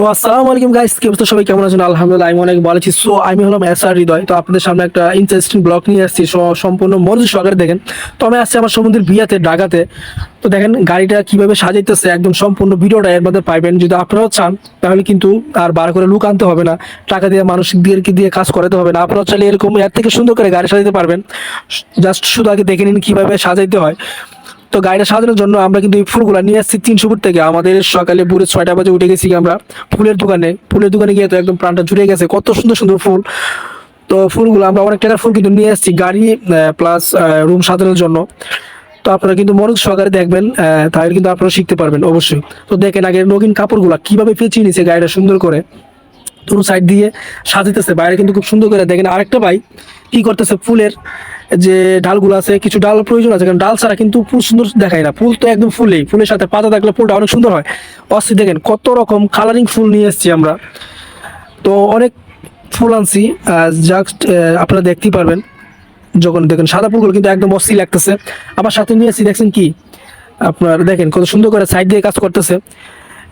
তো আসসালামু আলাইকুম গাইস কি অবস্থা সবাই? কেমন আছেন? আলহামদুলিল্লাহ, আমি অনেক ভালো আছি। সো আমি হলাম এস আর হৃদয়। তো আপনাদের সামনে একটা ইন্টারেস্টিং ব্লগ নিয়ে আসছি। সম্পূর্ণ মনোযোগ সহকারে দেখেন। তো আমি আসছি আমার সমুদ্রের বিয়াতে ডাকাতে তো দেখেন, গাড়িটা কীভাবে সাজাইতেছে, একদম সম্পূর্ণ ভিডিওটা এর মধ্যে পাইবেন। যদি আপনারাও চান, তাহলে কিন্তু আর বার করে লুক আনতে হবে না। টাকা দিয়ে দিয়ে দিয়ে কাজ করাতে হবে না। আপনারা চাইলে এরকম এর থেকে সুন্দর করে গাড়ি সাজাতে পারবেন। জাস্ট শুধু আগে দেখে নিন কীভাবে সাজাইতে হয়। তো গাড়িটা সাজানোর জন্য আমরা কিন্তু এই ফুলগুলো নিয়ে আসছি তিনশো ফুট থেকে। আমাদের সকালে ভোরে ছয়টা বাজে উঠে গেছি আমরা ফুলের দোকানে। ফুলের দোকানে গিয়ে তো একদম প্রাণটা জুড়ে গেছে, কত সুন্দর সুন্দর ফুল। তো ফুলগুলো আমরা অনেক টাকার ফুল কিন্তু নিয়ে আসছি গাড়ি প্লাস রুম সাজানোর জন্য। তো আপনারা কিন্তু মনোজ সহকারে দেখবেন তাহলে কিন্তু আপনারা শিখতে পারবেন অবশ্যই। তো দেখেন আগে নগিন কাপড়গুলো কীভাবে পেঁচিয়ে নিছে গাড়িটা সুন্দর করে। দুটো সাইড দিয়ে সাজাইতেছে বাইরে কিন্তু খুব সুন্দর করে দেখেন আরেকটা ভাই কি করতেছে ফুলের যে ডালগুলো আছে, কিছু ডাল প্রয়োজন আছে, কারণ ডাল ছাড়া কিন্তু ফুল সুন্দর দেখায় না। ফুল তো একদম ফুলেই। ফুলের সাথে পাতা থাকলে ফুলটা অনেক সুন্দর হয়। অস্থির দেখেন, কত রকম কালারিং ফুল নিয়ে এসেছি আমরা। তো অনেক ফুল আনছি। জাস্ট আপনারা দেখতেই পারবেন। যখন দেখেন সাদা ফুলগুলো কিন্তু একদম অস্থির লাগতেছে। আবার সাথে নিয়ে এসেছি, দেখছেন কি? আপনার দেখেন কত সুন্দর করে সাইড দিয়ে কাজ করতেছে।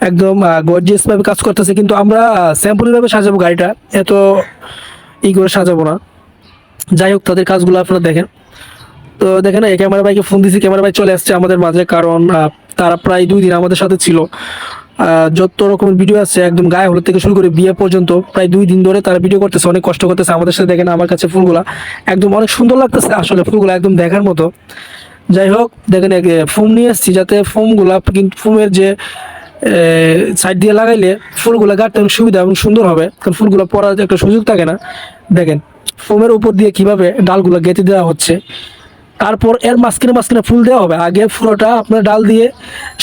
একদম গর্জিয়াস ভাবে কাজ করতেছে, কিন্তু আমরা স্যাম্পলি ভাবে সাজাবো গাড়িটা। এত ই করে সাজাবো না। যাই হোক, তাদের কাজগুলো আপনারা দেখেন। তো দেখেন এই ক্যামেরা ভাইকে ফোন দিয়েছি ক্যামেরা ভাই চলে আসছে আমাদের মাঝে, কারণ তারা প্রায় দুই দিন আমাদের সাথে ছিল। যত রকমের ভিডিও আছে, একদম গায়ে হলুদ থেকে শুরু করে বিয়ে পর্যন্ত, প্রায় দুই দিন ধরে তারা ভিডিও করতেছে, অনেক কষ্ট করতেছে। আমাদের সাথে দেখেন, আমার কাছে ফুলগুলা একদম অনেক সুন্দর লাগতেছে, আসলে ফুলগুলো একদম দেখার মতো। যাই হোক, দেখেন ফোম নিয়ে এসেছি, যাতে ফোমগুলা কিন্তু ফোমের যে সাইড দিয়ে লাগাইলে ফুলগুলো গাড়তে অনেক সুবিধা এবং সুন্দর হবে। কারণ ফুলগুলো পরার একটা সুযোগ থাকে না, দেখেন ফোমের উপর দিয়ে কীভাবে ডালগুলো গেঁথে দেওয়া হচ্ছে, তারপর এর মাঝখানে মাঝখানে ফুল দেওয়া হবে। আগে ফুলটা আপনার ডাল দিয়ে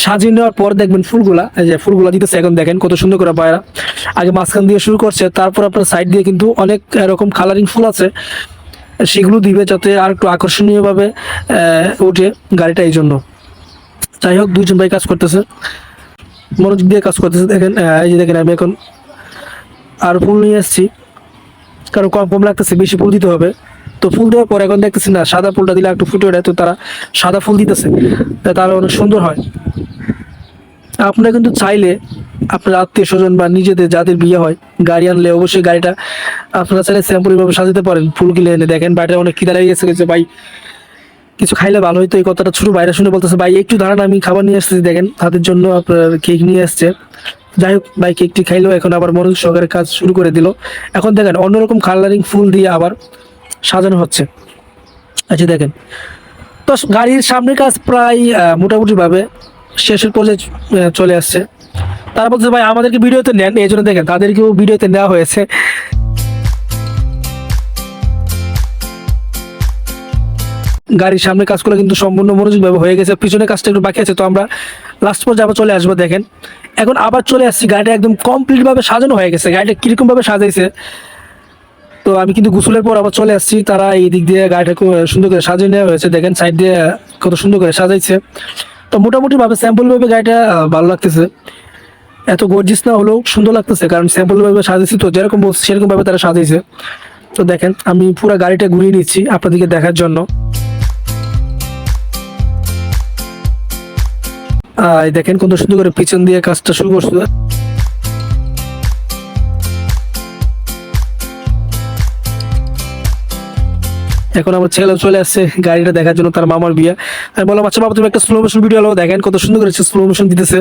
সাজিয়ে নেওয়ার পর দেখবেন ফুলগুলা, এই যে ফুলগুলা দিতেছে এখন, দেখেন কত সুন্দর করে পায়রা। আগে মাঝখান দিয়ে শুরু করছে, তারপর আপনার সাইড দিয়ে কিন্তু অনেক এরকম কালারিং ফুল আছে, সেগুলো দিবে যাতে আর একটু আকর্ষণীয়ভাবে ওঠে গাড়িটা এই জন্য। যাই হোক, দুইজন ভাই কাজ করতেছে। মনোযোগ দিয়ে কাজ করতেছে, দেখেন এই যে দেখেন আমি এখন আর ফুল নিয়ে এসেছি কারণ কম কম লাগতেছে, বেশি ফুল দিতে হবে। তো ফুল দেওয়ার পর এখন দেখতেছি না, সাদা ফুলটা দিলে একটু ফুটে ওঠে, তো তারা সাদা ফুল দিতেছে। তা তাহলে অনেক সুন্দর হয়। আপনারা কিন্তু চাইলে আপনার আত্মীয় স্বজন বা নিজেদের যাদের বিয়ে হয়, গাড়ি আনলে অবশ্যই গাড়িটা আপনারা চাইলে স্যাম্পল ভাবে সাজাতে পারেন, ফুল কিনে এনে। দেখেন, বাড়িটা অনেক লেগে গেছে ভাই কিছু খাইলে ভালো হতো এই কথাটা ছোট বাইরে শুনে বলতেছে, ভাই, একটু দাঁড়ান, আমি খাবার নিয়ে আসতেছি, দেখেন, তাদের জন্য আপনার কেক নিয়ে আসছে। যাই হোক, ভাই, কেকটি খাইলো, এখন আবার মনোযোগ সহকারে কাজ শুরু করে দিল। এখন দেখেন, অন্যরকম কালারিং ফুল দিয়ে আবার সাজানো হচ্ছে। আচ্ছা দেখেন, তো গাড়ির সামনের কাজ প্রায় মোটামুটিভাবে শেষের পর্যায়ে চলে আসছে। তারা বলছে ভাই, আমাদেরকে ভিডিওতে নেন। এই জন্য দেখেন, তাদেরকেও ভিডিওতে নেওয়া হয়েছে। গাড়ির সামনে কাজগুলো কিন্তু সম্পূর্ণ মনোযোগভাবে হয়ে গেছে পিছনে কাজটা একটু বাকি আছে, তো আমরা লাস্ট পর্যায়ে আবার চলে আসব, দেখেন। এখন আবার চলে আসছি, গাড়িটা একদম কমপ্লিট ভাবে সাজানো হয়ে গেছে, গাড়িটা কীরকম ভাবে সাজাইছে। তো আমি কিন্তু গোসলের পর আবার চলে আসছি, তারা এই দিক দিয়ে গাড়িটা সুন্দর করে সাজিয়ে নেওয়া হয়েছে, দেখেন সাইড দিয়ে কত সুন্দর করে সাজাইছে। তো মোটামুটি ভাবে স্যাম্পল ভাবে গাড়িটা ভালো লাগতেছে। এত গর্জিস না হলেও সুন্দর লাগতেছে, কারণ স্যাম্পল ভাবে সাজিয়েছি তো, যেরকম বলছি সেরকম ভাবে তারা সাজিয়েছে তো দেখেন, আমি পুরো গাড়িটা ঘুরিয়ে নিচ্ছি আপনাদেরকে দেখার জন্য। দেখেন কত সুন্দর করে পিছন দিয়ে কাজটা শুরু করছে। এখন আমার ছেলে চলে আসছে, গাড়িটা দেখার জন্য তার মামার বিয়ে। আমি বললাম আচ্ছা বাবা, তুমি একটা স্লো মোশন ভিডিও দেখেন কত সুন্দর করে স্লো মোশন দিতেছে।